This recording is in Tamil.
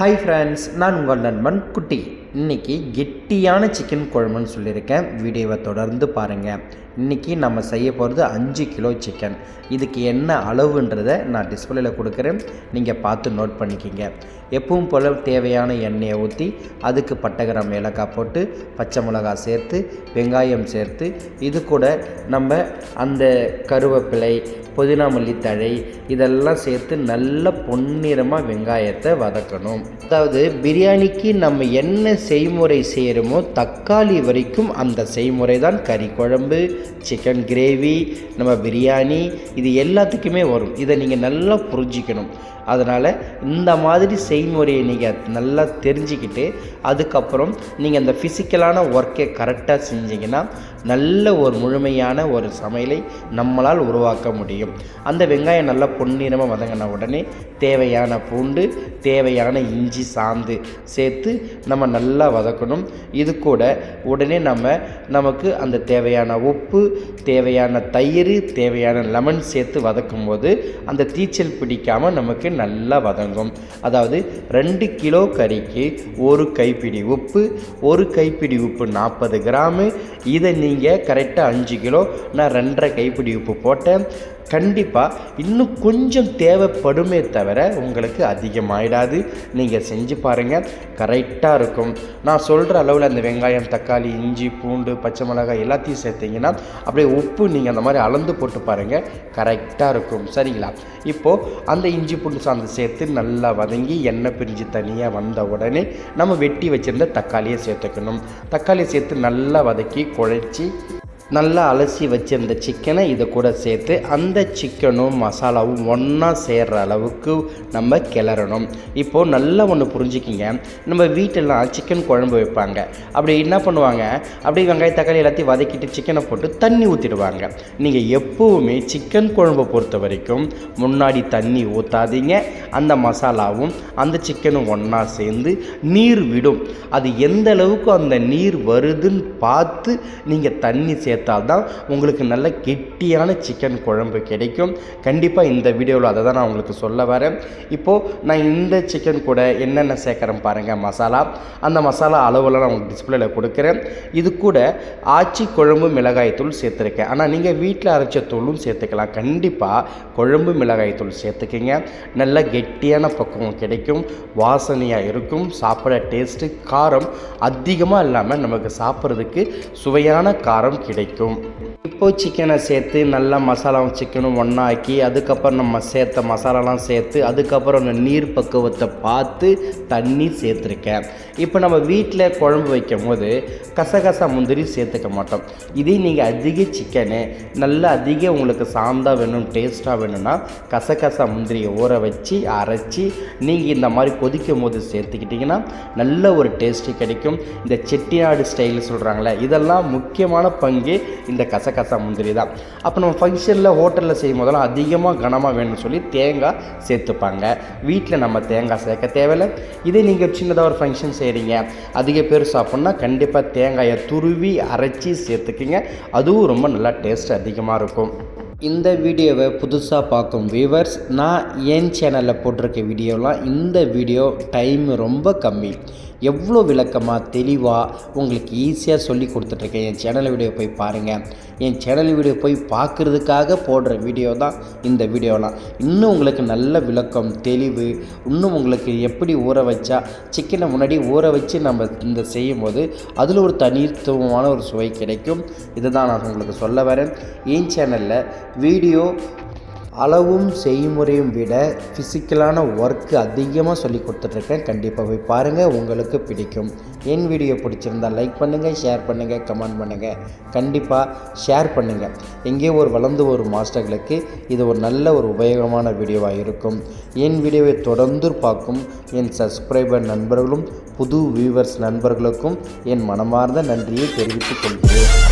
ஹாய் ஃப்ரெண்ட்ஸ் நான் உங்கள் நண்பன் குட்டி. இன்றைக்கி கெட்டியான சிக்கன் குழம்புன்னு சொல்லியிருக்கேன். வீடியோவை தொடர்ந்து பாருங்கள் இன்றைக்கி நம்ம செய்ய போகிறது அஞ்சு கிலோ சிக்கன் இதுக்கு என்ன அளவுன்றதை நான் டிஸ்பிளேயில் கொடுக்குறேன். நீங்கள் பார்த்து நோட் பண்ணிக்கிங்க. எப்பவும் போல் தேவையான எண்ணெயை ஊற்றி அதுக்கு பட்டகிராம் ஏலக்காய் போட்டு பச்சை மிளகாய் சேர்த்து வெங்காயம் சேர்த்து இது கூட நம்ம அந்த கருவேப்பிலை புதினா மல்லி தழை இதெல்லாம் சேர்த்து நல்ல பொன்னிறமாக வெங்காயத்தை வதக்கணும். அதாவது பிரியாணிக்கு நம்ம என்ன செய்முறை செய்கிறோமோ தக்காளி வரைக்கும் அந்த செய்முறை தான் கறி குழம்பு சிக்கன் கிரேவி நம்ம பிரியாணி இது எல்லாத்துக்குமே வரும். இதை நீங்கள் நல்லா புரிஞ்சிக்கணும். அதனால் இந்த மாதிரி செய்முறையை நீங்கள் நல்லா தெரிஞ்சுக்கிட்டு அதுக்கப்புறம் நீங்கள் அந்த ஃபிசிக்கலான ஒர்க்கை கரெக்டாக செஞ்சீங்கன்னா நல்ல ஒரு முழுமையான ஒரு சமையலை நம்மளால் உருவாக்க முடியும். அந்த வெங்காயம் நல்லா பொன்னிறமாக வதங்கின உடனே தேவையான பூண்டு தேவையான இஞ்சி சாந்து சேர்த்து நம்ம நல்லா வதக்கணும். இது கூட உடனே நம்ம நமக்கு அந்த தேவையான உப்பு தேவையான தயிர் தேவையான லெமன் சேர்த்து வதக்கும்போது அந்த தீச்சல் பிடிக்காமல் நமக்கு நல்லா வதங்கும். அதாவது ரெண்டு கிலோ கறிக்கு ஒரு கைப்பிடி உப்பு ஒரு கைப்பிடி உப்பு நாற்பது கிராமு. இதை நீங்கள் கரெக்டாக அஞ்சு கிலோ நான் ரெண்டரை கைப்பிடி உப்பு போட்டேன். கண்டிப்பாக இன்னும் கொஞ்சம் தேவைப்படுமே தவிர உங்களுக்கு அதிகமாயிடாது. நீங்கள் செஞ்சு பாருங்கள் கரெக்டாக இருக்கும். நான் சொல்கிற அளவில் அந்த வெங்காயம் தக்காளி இஞ்சி பூண்டு பச்சை மிளகாய் எல்லாத்தையும் சேர்த்திங்கன்னா அப்படியே உப்பு நீங்கள் அந்த மாதிரி அளந்து போட்டு பாருங்கள் கரெக்டாக இருக்கும். சரிங்களா? இப்போது அந்த இஞ்சி பூண்டு சாந்து சேர்த்து நல்லா வதங்கி எண்ணெய் பிரிஞ்சு தனியாக வந்த உடனே நம்ம வெட்டி வச்சுருந்த தக்காளியை சேர்த்துக்கணும். தக்காளியை சேர்த்து நல்லா வதக்கி குழைச்சி நல்லா அலசி வச்சிருந்த சிக்கனை இதை கூட சேர்த்து அந்த சிக்கனும் மசாலாவும் ஒன்றா சேர்கிற அளவுக்கு நம்ம கிளறணும். இப்போது நல்லா ஒன்று புரிஞ்சுக்கிங்க. நம்ம வீட்டெல்லாம் சிக்கன் குழம்பு வைப்பாங்க. அப்படி என்ன பண்ணுவாங்க? அப்படி வெங்காய தக்காளி எல்லாத்தையும் வதக்கிட்டு சிக்கனை போட்டு தண்ணி ஊற்றிடுவாங்க நீங்கள் எப்போவுமே சிக்கன் குழம்பை பொறுத்த வரைக்கும் முன்னாடி தண்ணி ஊற்றாதீங்க அந்த மசாலாவும் அந்த சிக்கனும் ஒன்றா சேர்ந்து நீர் விடும். அது எந்த அளவுக்கு அந்த நீர் வருதுன்னு பார்த்து நீங்கள் தண்ணி சேர்த்து சேர்த்தால் தான் உங்களுக்கு நல்ல கெட்டியான சிக்கன் குழம்பு கிடைக்கும். கண்டிப்பாக இந்த வீடியோவில் அதை தான் நான் உங்களுக்கு சொல்ல வரேன். இப்போது நான் இந்த சிக்கன் கூட என்னென்ன சேர்க்குறேன் பாருங்கள் மசாலா. அந்த மசாலா அளவில் நான் உங்களுக்கு டிஸ்பிளேல கொடுக்குறேன். இது கூட ஆச்சி குழம்பு மிளகாய் தூள் சேர்த்துருக்கேன். ஆனால் நீங்கள் வீட்டில் அரைச்ச தூளும் சேர்த்துக்கலாம். கண்டிப்பாக குழம்பு மிளகாய் தூள் சேர்த்துக்கிங்க. நல்ல கெட்டியான பக்குவம் கிடைக்கும். வாசனையாக இருக்கும். சாப்பிட டேஸ்ட்டு காரம் அதிகமாக இல்லாமல் நமக்கு சாப்பிட்றதுக்கு சுவையான காரம் கிடைக்கும். கிடைக்கும் இப்போ சிக்கனை சேர்த்து நல்லா மசாலாவும் சிக்கனும் ஒன்றா ஆக்கி அதுக்கப்புறம் நம்ம சேர்த்த மசாலாலாம் சேர்த்து அதுக்கப்புறம் அந்த நீர் பக்குவத்தை பார்த்து தண்ணி சேர்த்துருக்கேன். இப்போ நம்ம வீட்டில் குழம்பு வைக்கும் போது கசகசா முந்திரி சேர்த்துக்க மாட்டோம். இதே நீங்கள் அதிக சிக்கனு நல்லா அதிக உங்களுக்கு சாந்தா வேணும் டேஸ்ட்டாக வேணும்னா கசகசா முந்திரியை ஊற வச்சு அரைச்சி நீங்கள் இந்த மாதிரி கொதிக்கும் போது சேர்த்துக்கிட்டிங்கன்னா நல்ல ஒரு டேஸ்ட்டு கிடைக்கும். இந்த செட்டிநாடு ஸ்டைல் சொல்கிறாங்களே இதெல்லாம் முக்கியமான பங்கு இந்த கச கசகசா முந்திரி தான் அப்போ நம்ம ஃபங்க்ஷனில் ஹோட்டலில் செய்யும் போதெல்லாம் அதிகமாக கனமாக வேணும்னு சொல்லி தேங்காய் சேர்த்துப்பாங்க. வீட்டில் நம்ம தேங்காய் சேர்க்க தேவையில்லை. இதே நீங்கள் சின்னதாக ஒரு ஃபங்க்ஷன் செய்கிறீங்க அதிக பேர் சாப்பிட்னா கண்டிப்பாக தேங்காயை துருவி அரைச்சி சேர்த்துக்கிங்க. அதுவும் ரொம்ப நல்லா டேஸ்ட் அதிகமாக இருக்கும். இந்த வீடியோவை புதுசாக பார்க்கும் வியூவர்ஸ் நான் என் சேனலில் போட்டிருக்க வீடியோலாம் இந்த வீடியோ டைம் ரொம்ப கம்மி. எவ்வளோ விளக்கமாக தெளிவாக உங்களுக்கு ஈஸியாக சொல்லி கொடுத்துட்ருக்கேன். என் சேனல் வீடியோ போய் பாருங்கள் என் சேனல் வீடியோ போய் பார்க்குறதுக்காக போடுற வீடியோ தான் இந்த வீடியோலாம். இன்னும் உங்களுக்கு நல்ல விளக்கம் தெளிவு இன்னும் உங்களுக்கு எப்படி ஊற வச்சா சிக்கனை முன்னாடி ஊற வச்சு நம்ம இந்த செய்யும் போது அதில் ஒரு தனித்துவமான ஒரு சுவை கிடைக்கும். இதுதான் நான் உங்களுக்கு சொல்ல வரேன். என் சேனலில் வீடியோ அளவும் செய்முறையும் விட ஃபிசிக்கலான ஒர்க்கு அதிகமாக சொல்லி கொடுத்துட்ருக்கேன். கண்டிப்பாக போய் பாருங்கள் உங்களுக்கு பிடிக்கும். என் வீடியோ பிடிச்சிருந்தால் லைக் பண்ணுங்கள் ஷேர் பண்ணுங்கள் கமெண்ட் பண்ணுங்கள் கண்டிப்பாக ஷேர் பண்ணுங்கள் எங்கேயோ ஒரு வளர்ந்து வரும் மாஸ்டர்களுக்கு இது ஒரு நல்ல ஒரு உபயோகமான வீடியோவாக இருக்கும். என் வீடியோவை தொடர்ந்து பார்க்கும் என் சப்ஸ்கிரைபர் நண்பர்களும் புது வியூவர்ஸ் நண்பர்களுக்கும் என் மனமார்ந்த நன்றியை தெரிவித்துக் கொள்கிறேன்.